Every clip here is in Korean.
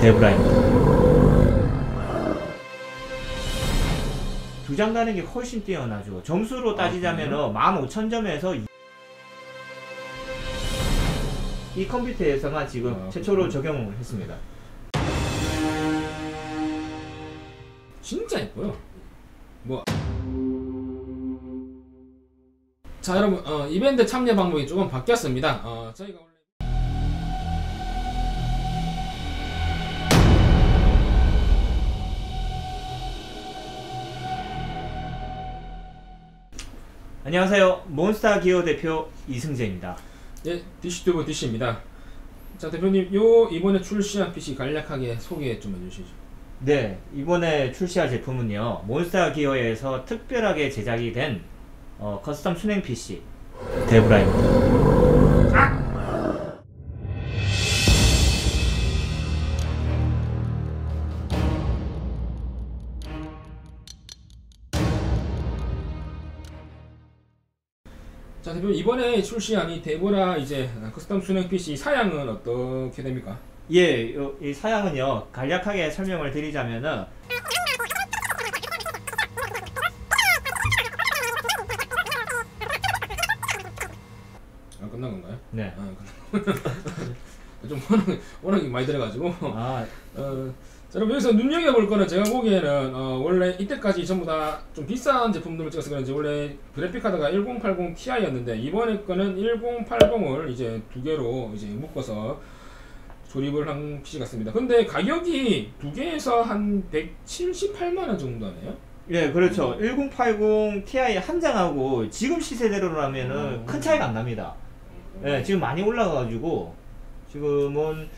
데브라입니다. 두 장 가는 게 훨씬 뛰어나죠. 점수로 따지자면 은 15,000점에서 이 컴퓨터에서만 지금 아, 최초로 그렇구나. 적용을 했습니다. 진짜 예뻐요. 뭐. 자 여러분 어, 이벤트 참여 방법이 조금 바뀌었습니다. 어, 저희가 안녕하세요. 몬스타 기어 대표 이승재입니다. 예 디시튜브 디시입니다. 자 대표님 요 이번에 출시한 PC 간략하게 소개 좀 해주시죠. 네, 이번에 출시할 제품은요. 몬스타 기어에서 특별하게 제작이 된 어, 커스텀 순행 PC 데브라입니다. 자 대표님 이번에 출시한 이 데보라 이제 커스텀 순행 PC 사양은 어떻게 됩니까? 예, 요- 이 사양은요. 간략하게 설명을 드리자면은 아 끝난 건가요? 네. 아 끝난 좀 워낙 워낙 많이 들어가지고 아, 어, 자, 여러분 여기서 눈여겨볼 거는 제가 보기에는 어, 원래 이때까지 전부 다 좀 비싼 제품들을 찍어서 그런지 원래 그래픽 카드가 1080 Ti였는데 이번에 거는 1080을 이제 두 개로 이제 묶어서 조립을 한 PC 같습니다. 근데 가격이 두 개에서 한 178만 원 정도 하네요. 예, 그렇죠. 1080 Ti 한 장하고 지금 시세대로라면은 음. 큰 차이가 안 납니다. 예, 지금 많이 올라가가지고 지금은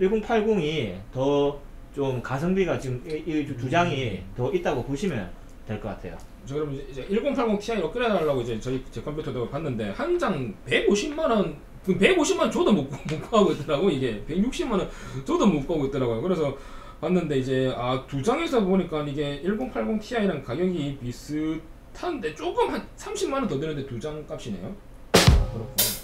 1080이 더 좀 가성비가 지금 이, 이두 장이 더 있다고 보시면 될 것 같아요. 저 그럼 이제 1080 Ti 업그레이드 하려고 이제 저희 제 컴퓨터도 봤는데 한 장 150만 원, 그 150만 원 줘도 못, 구- 못 구하고 있더라고 이게 160만 원 줘도 못 구하고 있더라고요. 그래서 봤는데 이제 아 두 장에서 보니까 이게 1080 Ti랑 가격이 비슷한데 조금 한 30만 원 더 드는데 두 장 값이네요.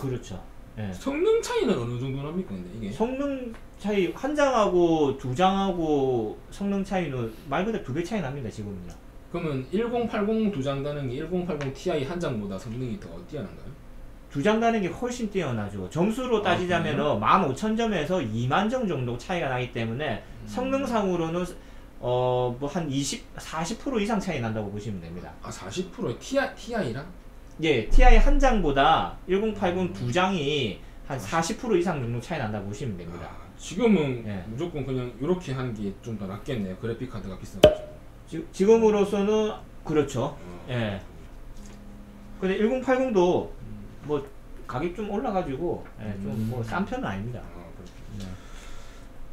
그렇죠. 예. 성능 차이는 어느 정도 납니까 근데 이게? 성능 차이 한 장하고 두 장하고 성능 차이는 말 그대로 두 배 차이 납니다 지금은요. 그러면 1080 두장 다는 게 1080 Ti 한 장보다 성능이 더 뛰어난가요? 두 장 가는 게 훨씬 뛰어나죠. 점수로 따지자면 은 15,000점에서 2만 점 정도 차이가 나기 때문에 성능상으로는 어 뭐 한 20, 40% 이상 차이 난다고 보시면 됩니다. 아 40%에 Ti, Ti랑? 예, TI 한 장보다 1080 두 장이 한 40% 이상 정도 차이 난다고 보시면 됩니다. 아, 지금은 예. 무조건 그냥 이렇게 하는 게 좀 더 낫겠네요. 그래픽 카드가 비싸가지고. 지, 지금으로서는 그렇죠. 어. 예. 근데 1080도 뭐 가격 좀 올라가지고 예, 좀뭐 싼 편은 아닙니다. 아. 네.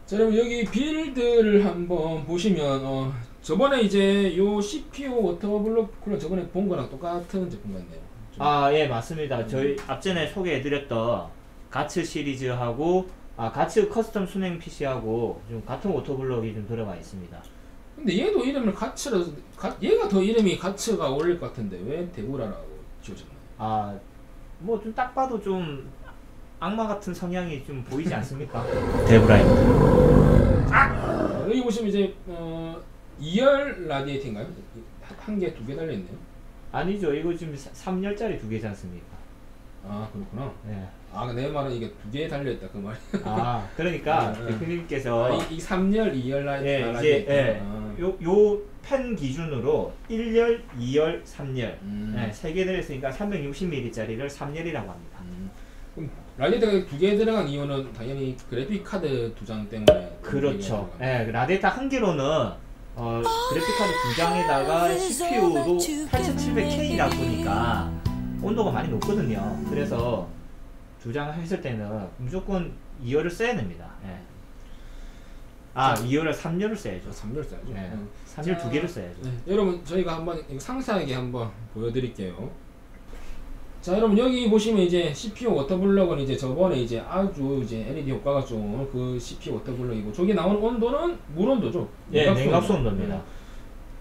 자, 여러분 여기 빌드를 한번 보시면 어, 저번에 이제 요 CPU 워터블록 쿨러 저번에 본 거랑 똑같은 제품 같네요. 좀. 아, 예, 맞습니다. 저희 앞전에 소개해드렸던 가츠 시리즈하고 아, 가츠 커스텀 순행 PC하고 좀 같은 오토블럭이 좀 들어가 있습니다. 근데 얘도 이름을 가츠라 가, 얘가 더 이름이 가츠가 어울릴 것 같은데 왜 대구라라고 지어졌나요? 아, 뭐 좀 딱 봐도 좀 악마 같은 성향이 좀 보이지 않습니까? 데브라입니다. 아, 여기 보시면 이제 어, 2열 라디에이트인가요? 한 개, 두 개 달려있네요. 아니죠. 이거 지금 3열짜리 두 개지 않습니까? 아 그렇구나. 네. 아 내 말은 이게 두 개 달려있다 그 말이. 아, 그러니까 네, 네. 대표님께서 아, 이, 이 3열, 2열 라이 예, 아, 이제 아. 요, 요펜 기준으로 1열, 2열, 3열 음. 네, 3개 들어있으니까 360ml짜리를 3열이라고 합니다. 음. 그럼 라디에이터가 두 개 들어간 이유는 당연히 그래픽 카드 두 장 때문에 그렇죠. 예, 그 라데타 한 개로는 어, 그래픽카드 두 장에다가 CPU도 8700K다 보니까 온도가 많이 높거든요. 그래서 두장 했을 때는 무조건 2열을 써야 됩니다. 예. 아, 2열을 3열을 써야죠. 들어가요. 3열 써야죠. 예. 음. 3열 두 개를 써야죠. 네, 여러분 저희가 한번 이거 상세하게 한번 보여드릴게요. 자 여러분 여기 보시면 이제 CPU 워터블럭은 이제 저번에 이제 아주 이제 LED 효과가 좋은 그 CPU 워터블럭이고 저기 나오는 온도는 물 온도죠. 예, 냉각수 온도입니다. 네.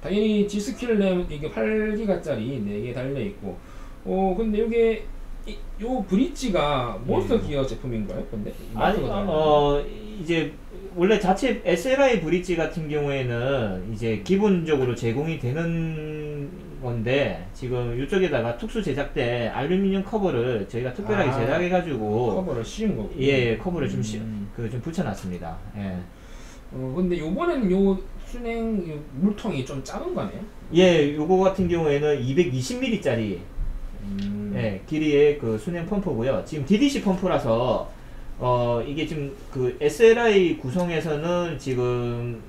당연히 G스킬 램 이게 8기가짜리 4개 달려 있고 어 근데 이게 이, 요 브릿지가 몬스터 예. 기어 제품인가요? 근데 이 아니, 어, 이제 원래 자체 SLI 브릿지 같은 경우에는 이제 기본적으로 제공이 되는 건데 지금 이쪽에다가 특수 제작대 알루미늄 커버를 저희가 특별하게 아, 제작해가지고 커버를 씌운 거고. 예 커버를 좀 시, 음. 그 좀 붙여놨습니다. 예. 어 근데 요번에는 요 순행 요 물통이 좀 작은 거네요. 예, 요거 같은 경우에는 220mm짜리 음. 예, 길이의 그 순행 펌프고요. 지금 DDC 펌프라서 어 이게 지금 그 SLI 구성에서는 지금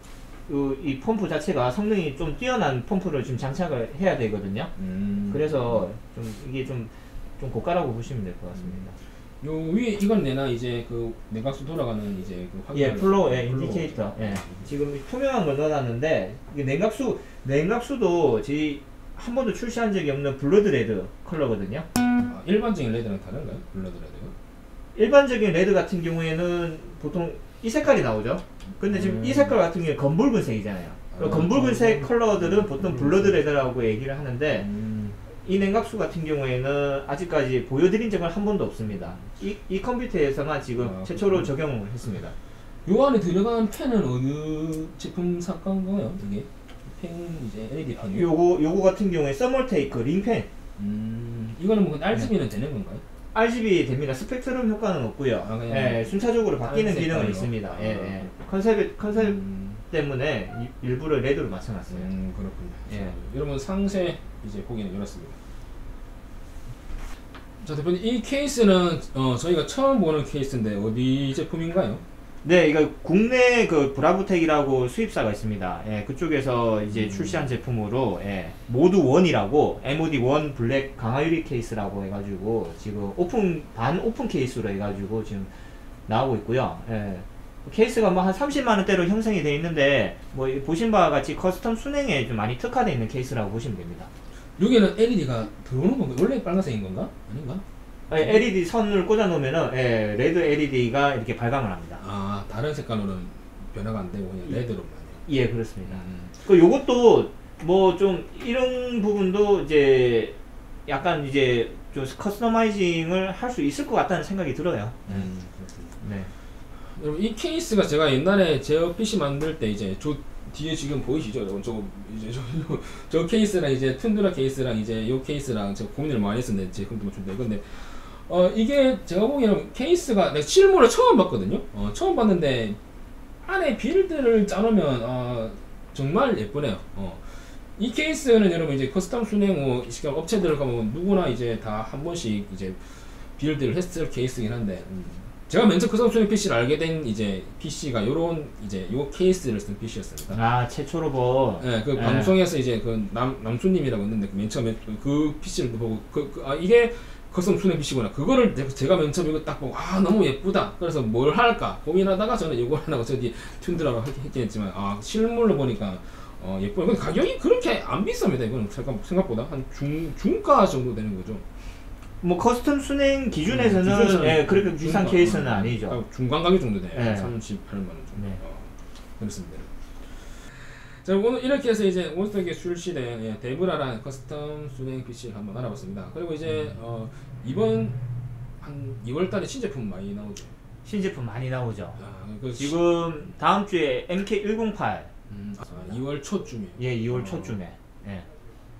그이 펌프 자체가 성능이 좀 뛰어난 펌프를 지금 장착을 해야 되거든요. 음. 그래서 좀 이게 좀 좀 고가라고 보시면 될 것 같습니다. 요 위에 이건 내나 이제 그 내각수 돌아가는 이제 그 확인. 예, 플로우, 예, 인디케이터. 예. 지금 투명한 걸 넣어놨는데 이게 냉각수 냉각수도 저희 한 번도 출시한 적이 없는 블러드 레드 컬러거든요. 아, 일반적인 레드랑 다른가요? 블러드 레드가? 일반적인 레드 같은 경우에는 보통 이 색깔이 나오죠. 근데 지금 음. 이 색깔 같은 경우에 검붉은색이잖아요. 그 아, 검붉은색 음. 컬러들은 보통 블러드 레드라고 얘기를 하는데 음. 이 냉각수 같은 경우에는 아직까지 보여드린 적은 한 번도 없습니다. 이, 이 컴퓨터에서만 지금 아, 최초로. 적용을 했습니다. 요 안에 들어간 펜은 어느 제품 삭간가요? 이게 펜 이제 LED 펜이. 요거 요거 같은 경우에 서멀테이크 링펜 음. 이거는 뭐 RGB는 되는 건가요? RGB 됩니다. 스펙트럼 효과는 없고요. 아, 예, 순차적으로 바뀌는 기능은? 있습니다. 예, 아. 예. 컨셉 컨셉 음. 때문에 이- 일부러 레드로 맞춰놨어요. 음 그렇군요. 예. 자, 여러분 상세 이제 보기는 이렇습니다. 자 대표님 이 케이스는 어, 저희가 처음 보는 케이스인데 어디 제품인가요? 네, 이거 국내 그 브라보텍이라고 수입사가 있습니다. 예, 그쪽에서 이제 음. 출시한 제품으로 예, 모드 1이라고 MOD 1 블랙 강화유리 케이스라고 해가지고 지금 오픈 반 오픈 케이스로 해가지고 지금 나오고 있고요. 예. 케이스가 뭐 한 30만 원대로 형성이 되어 있는데 뭐이 보신 바와 같이 커스텀 순행에 좀 많이 특화되어 있는 케이스라고 보시면 됩니다. 여기는 LED가 들어오는 건가? 원래 빨간색인 건가? 아닌가? 예, LED 선을 꽂아 놓으면은 예, 레드 LED가 이렇게 발광을 합니다. 아 다른 색깔로는 변화가 안 되고 그냥 레드로만 해요. 예, 그렇습니다. 음. 그 요것도 뭐 좀 이런 부분도 이제 약간 이제 좀 커스터마이징을 할 수 있을 것 같다는 생각이 들어요. 음. 네. 여러분 이 케이스가 제가 옛날에 제 PC 만들 때 이제 저 뒤에 지금 보이시죠 여러분 저 이제 저, 저, 저 케이스랑 이제 툰드라 케이스랑 이제 요 케이스랑 제가 고민을 많이 했었는데 제 컴퓨터 좀 내건데 어 이게 제가 보기에는 케이스가 내가 실물을 처음 봤거든요 어 처음 봤는데 안에 빌드를 짜놓으면 어 정말 예쁘네요 어이 케이스는 여러분 이제 커스텀 순행 뭐 시간 업체들 가면 누구나 이제 다 한 번씩 이제 빌드를 했을 케이스긴 한데 음. 제가 맨 처음 커스텀 순행 PC를 알게 된 이제 PC가 요런 이제 요 케이스를 쓴 PC였습니다. 아 최초로 본. 네, 그 네. 방송에서 이제 그 남 남수님이라고 있는데 그 맨 처음에 그 PC를 보고 그, 그, 아 이게 커스텀 PC구나. 그거를 제- 제가 맨 처음 이거 딱 보고 아 너무 예쁘다. 그래서 뭘 할까 고민하다가 저는 이거 하나고 저기 튠드라고 했긴 했지만 아 실물로 보니까 어 예뻐요. 근데 가격이 그렇게 안 비쌉니다. 이거는 생각, 생각보다 한 중 중가 정도 되는 거죠. 뭐 커스텀 순행 기준에서는 음, 예, 그렇게 비싼. 케이스는 음, 아니죠. 아, 중간 가격 정도 돼요. 네. 38만 원 정도. 네. 어, 그렇습니다. 자 오늘 이렇게 해서 이제 몬스터에게 출시된 예, 데브라라는 커스텀 순행 PC 한번 알아봤습니다. 그리고 이제 음. 어, 이번 한 2월달에 신제품 많이 나오죠. 신제품 많이 나오죠. 아, 그 지금 다음 주에 MK108 음, 아, 2월 초쯤이에요. 예 2월 어. 초쯤에 예.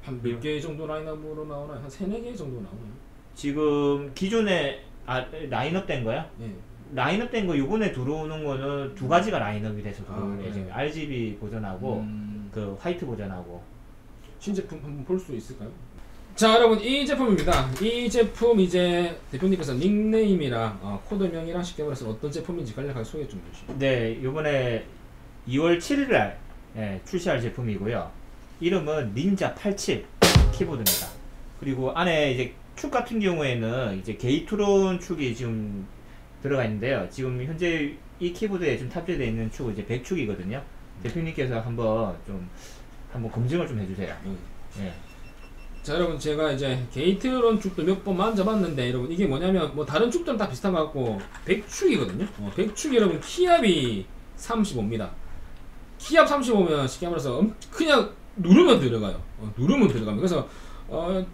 한 몇 개 정도 라인업으로 나오나요? 한 3, 4개 정도 나오나요? 지금 기존에 아 라인업 된 거요? 예. 라인업 된 거 요번에 들어오는 거는 두 가지가 라인업이 돼서 아, 들어오는 네. 예정이 RGB 버전하고 음, 그 화이트 버전하고 신제품 한번 볼 수 있을까요? 자 여러분 이 제품입니다. 이 제품 이제 대표님께서 닉네임이랑 어, 코드명이랑 쉽게 말해서 어떤 제품인지 간략하게 소개 좀 해주시죠. 네 요번에 2월 7일날 예, 출시할 제품이고요 이름은 닌자 87 키보드입니다 그리고 안에 이제 축 같은 경우에는 이제 게이트론 축이 지금 들어가 있는데요 지금 현재 이 키보드에 좀 탑재되어 있는 축은 이제 100축이거든요 대표님께서 한번 좀 한번 검증을 좀 해주세요 음. 예. 자 여러분 제가 이제 게이트론 축도 몇 번 만져봤는데 여러분 이게 뭐냐면 뭐 다른 축들은 다 비슷한 것 같고 100축이거든요. 어, 100축이 여러분 키압이 35입니다. 키압 35면 쉽게 말해서 엄- 그냥 누르면 들어가요. 어, 누르면 들어갑니다. 그래서 어,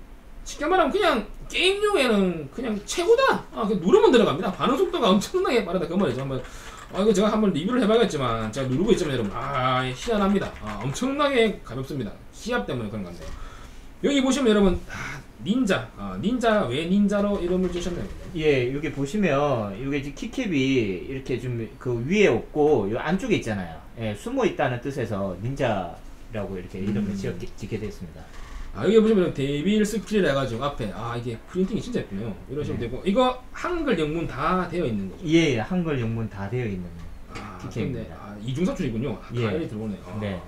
쉽게 말하면 그냥 게임용에는 그냥 최고다. 아, 그냥 누르면 들어갑니다. 반응 속도가 엄청나게 빠르다 그 말이죠. 한번 아, 이거 제가 한번 리뷰를 해봐야겠지만 제가 누르고 있지만 여러분 아 희한합니다. 아, 엄청나게 가볍습니다. 시합 때문에 그런 건데요. 여기 보시면 여러분 아, 닌자 아, 닌자 왜 닌자로 이름을 주셨나요? 예, 여기 보시면 이게 키캡이 이렇게 좀 그 위에 없고 요 안쪽에 있잖아요. 예, 숨어 있다는 뜻에서 닌자라고 이렇게 이름을 음. 지었, 짓게 됐습니다. 아 여기 보시면 데빌 스킬 해가지고 앞에 아 이게 프린팅이 진짜 예쁘네요. 이러시면 네. 되고 이거 한글 영문 다 되어 있는 거죠. 예, 예, 한글 영문 다 되어 있는. 아, TK입니다. 근데 아, 이중사출이군요. 아, 예. 가열이 들어오네. 아. 네.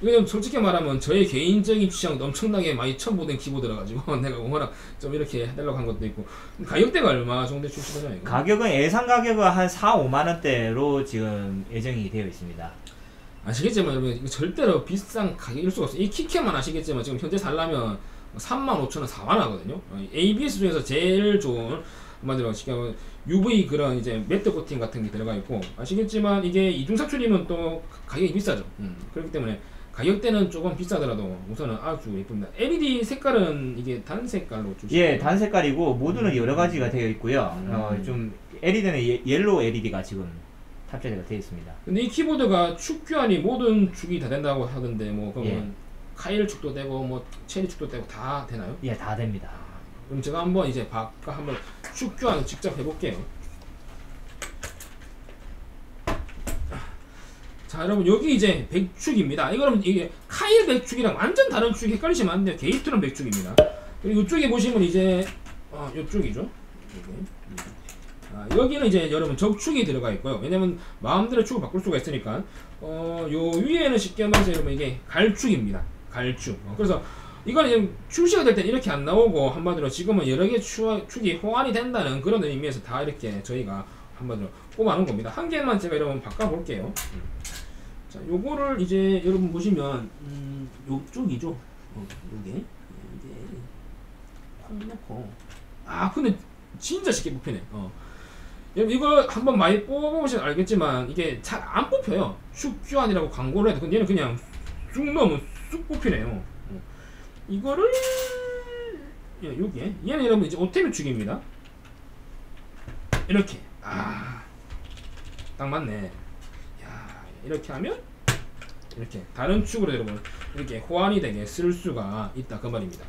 이거 좀 솔직히 말하면 저의 개인적인 취향도 엄청나게 많이 첨부된 키보드라 가지고 내가 워낙 좀 이렇게 해달라고 한 것도 있고 가격대가 얼마 정도 출시되나요? 가격은 예상 가격은 한 4, 5만 원대로 지금 예정이 되어 있습니다. 아시겠지만 여러분 이거 절대로 비싼 가격일 수가 없어요. 이 키캐만 아시겠지만 지금 현재 살려면 3만 5천 원, 4만 원 하거든요. 어, ABS 중에서 제일 좋은 한마디로 하면 UV 그런 이제 매트 코팅 같은 게 들어가 있고 아시겠지만 이게 이중 사출이면 또 가격이 비싸죠. 음, 그렇기 때문에 가격대는 조금 비싸더라도 우선은 아주 예쁩니다. LED 색깔은 이게 단 색깔로 주시 예, 단 색깔이고 모두는 여러 가지가 되어 있고요. 음. 어, 좀 LED는 예, 옐로우 LED가 지금 탑재가 되어 있습니다. 근데 이 키보드가 축 교환이 모든 축이 다 된다고 하던데 뭐 그러면 예. 카일 축도 되고 뭐 체리 축도 되고 다 되나요? 예, 다 됩니다. 그럼 제가 한번 이제 바꿔 한번 축 교환 직접 해볼게요. 자 여러분 여기 이제 백축입니다. 이거는 이게 카일 백축이랑 완전 다른 축이 헷갈리시면 안 돼요. 게이트론 백축입니다. 그리고 이쪽에 보시면 이제 어 이쪽이죠. 여기. 아, 여기는 이제 여러분 적축이 들어가 있고요. 왜냐면 마음대로 축을 바꿀 수가 있으니까 어 요 위에는 쉽게 말해서 여러분 이게 갈축입니다. 갈축. 어, 그래서 이거는 지금 출시가 될 때 이렇게 안 나오고 한마디로 지금은 여러 개 추, 축이 호환이 된다는 그런 의미에서 다 이렇게 저희가 한마디로 꼽아놓은 겁니다. 한 개만 제가 여러분 바꿔볼게요. 음. 자, 요거를 이제 여러분 보시면 음, 요쪽이죠. 어, 요게 이게 콕 넣고 아 근데 진짜 쉽게 뽑히네. 어. 여러분 이거 한번 많이 뽑아보시면 알겠지만 이게 잘 안 뽑혀요. 축 교환이라고 광고를 해도 얘는 그냥 쑥 넣으면 쑥 뽑히네요. 어. 이거를 예, 여기에 얘는 여러분 이제 오테미 축입니다. 이렇게 아딱 맞네. 야 이렇게 하면 이렇게 다른 축으로 여러분 이렇게 호환이 되게 쓸 수가 있다 그 말입니다.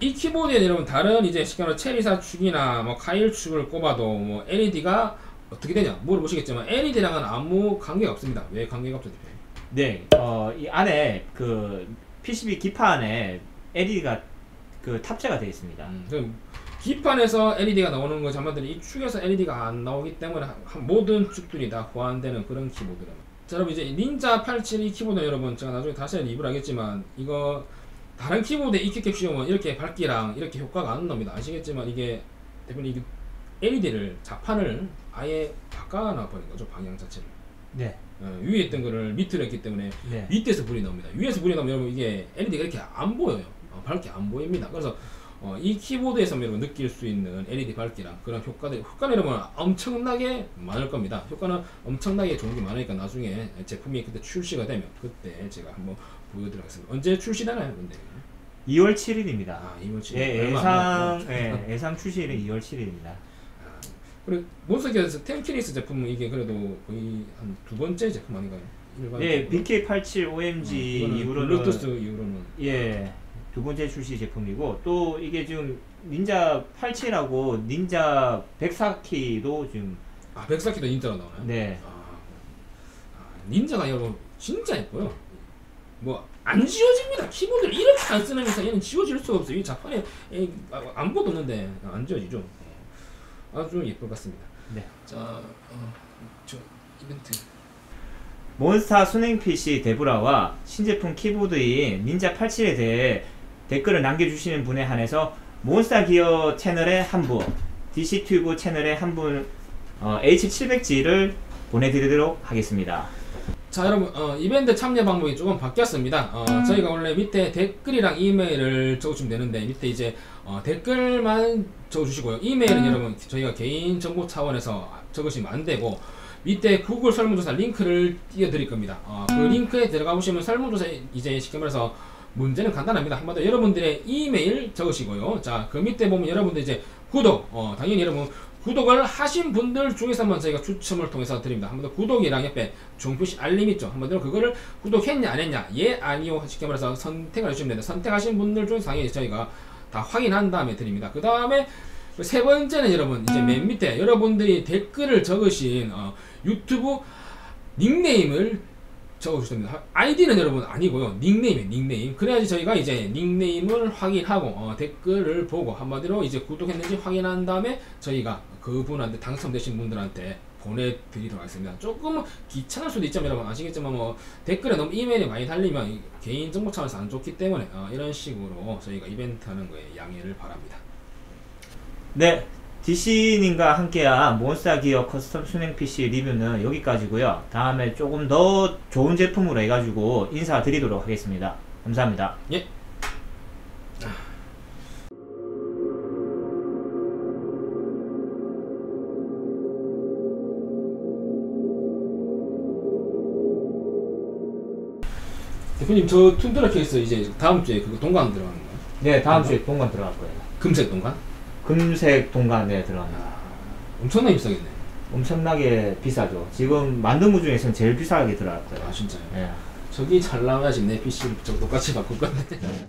이 키보드에 여러분 다른 이제 말해 체리사 축이나 뭐 카일 축을 꼽아도 뭐 LED가 어떻게 되냐 물어보시겠지만 LED랑은 아무 관계가 없습니다. 왜 관계가 없죠? 대표님? 네, 어, 이 안에 그 PCB 기파 안에 LED가 그 탑재가 되어 있습니다. 음, 그럼 기판에서 LED가 나오는 거 한마디로 이 축에서 LED가 안 나오기 때문에 모든 축들이 다 호환되는 그런 키보드라. 자 여러분 이제 닌자 872 키보드 여러분 제가 나중에 다시 리뷰를 하겠지만 이거 다른 키보드에 익히게 씌우면 이렇게 밝기랑 이렇게 효과가 안 납니다. 아시겠지만 이게 대표님 이게 LED를 자판을 아예 바꿔놔 버린 거죠 방향 자체를. 네, 어, 위에 있던 거를 밑으로 했기 때문에 네, 밑에서 불이 나옵니다. 위에서 불이 나오면 여러분 이게 LED가 이렇게 안 보여요. 어, 밝게 안 보입니다. 그래서 어, 이 키보드에서 여러분 느낄 수 있는 LED 밝기랑 그런 효과들, 효과는 여러분 엄청나게 많을 겁니다. 효과는 엄청나게 좋은 게 많으니까 나중에 제품이 그때 출시가 되면 그때 제가 한번 보여드리겠습니다. 언제 출시되나요, 근데? 2월 7일입니다. 아, 이번 주 예, 얼마 안 예상. 예, 예상 출시일은 2월 7일입니다. 그리고 몬스터기어스 템키리스 제품은 이게 그래도 거의 한 두 번째 제품 아닌가요? 예, 일반적으로. BK87 어, OMG 이거는 이후로는 블루투스 이후로는 예, 두 번째 출시 제품이고 또 이게 지금 닌자 87하고 닌자 104키도 지금 아 백사키도 닌자가 나오나요? 네, 아, 아, 닌자가 여러분 진짜 예뻐요. 뭐 안 지워집니다. 키보드를 이렇게 안 쓰는 이상 얘는 지워질 수가 없어요. 이 자판에 에, 아, 아무것도 없는데 안 지워지죠. 어, 아주 예쁠 것 같습니다. 네. 자, 어, 저 이벤트. 몬스타 수냉 PC 데브라와 신제품 키보드인 닌자 87에 대해 댓글을 남겨주시는 분에 한해서 몬스타 기어 채널의 한 분, DC 튜브 채널의 한 분, 어, H700G를 보내드리도록 하겠습니다. 자 여러분 어, 이벤트 참여 방법이 조금 바뀌었습니다. 어, 저희가 원래 밑에 댓글이랑 이메일을 적어주면 되는데 밑에 이제 어, 댓글만 적어주시고요. 이메일은 여러분 저희가 개인 정보 차원에서 적으시면 안 되고 밑에 구글 설문조사 링크를 띄워드릴 겁니다. 어, 그 링크에 들어가 보시면 설문조사 이제 쉽게 말해서 문제는 간단합니다. 한마디로 여러분들의 이메일 적으시고요. 자, 그 밑에 보면 여러분들 이제 구독, 어, 당연히 여러분 구독을 하신 분들 중에서만 저희가 추첨을 통해서 드립니다. 한 번 더 구독이랑 옆에 종표시 알림 있죠. 한마디로 그거를 구독했냐 안 했냐, 예 아니요 쉽게 말해서 선택을 해주시면 됩니다. 선택하신 분들 중에서 당연히 저희가 다 확인한 다음에 드립니다. 그 다음에 세 번째는 여러분 이제 맨 밑에 여러분들이 댓글을 적으신 어, 유튜브 닉네임을 적어주시면 됩니다. 아이디는 여러분 아니고요. 닉네임이에요. 닉네임. 그래야지 저희가 이제 닉네임을 확인하고 어, 댓글을 보고 한마디로 이제 구독했는지 확인한 다음에 저희가 그분한테 당첨되신 분들한테 보내드리도록 하겠습니다. 조금 귀찮을 수도 있지만 여러분 아시겠지만 뭐 댓글에 너무 이메일이 많이 달리면 이 개인정보 차원에서 안 좋기 때문에 어, 이런 식으로 저희가 이벤트 하는 거에 양해를 바랍니다. 네, DC님과 함께한 몬스타 기어 커스텀 수냉 PC 리뷰는 여기까지고요. 다음에 조금 더 좋은 제품으로 해가지고 인사드리도록 하겠습니다. 감사합니다. 예. 대표님 저 툰드라 케이스 이제 다음 주에 그거 동강 들어가는 거예요? 네, 다음 주에 동관 들어갈 거예요. 금색 동강? 금색 동관에 들어갑니다. 엄청나게 비싸겠네. 엄청나게 비싸죠. 지금 만든 거 중에서는 제일 비싸게 들어갈 거예요. 아 진짜요? 네. 저기 잘 나와야지 내 PC 저 똑같이 바꿀 건데. 네.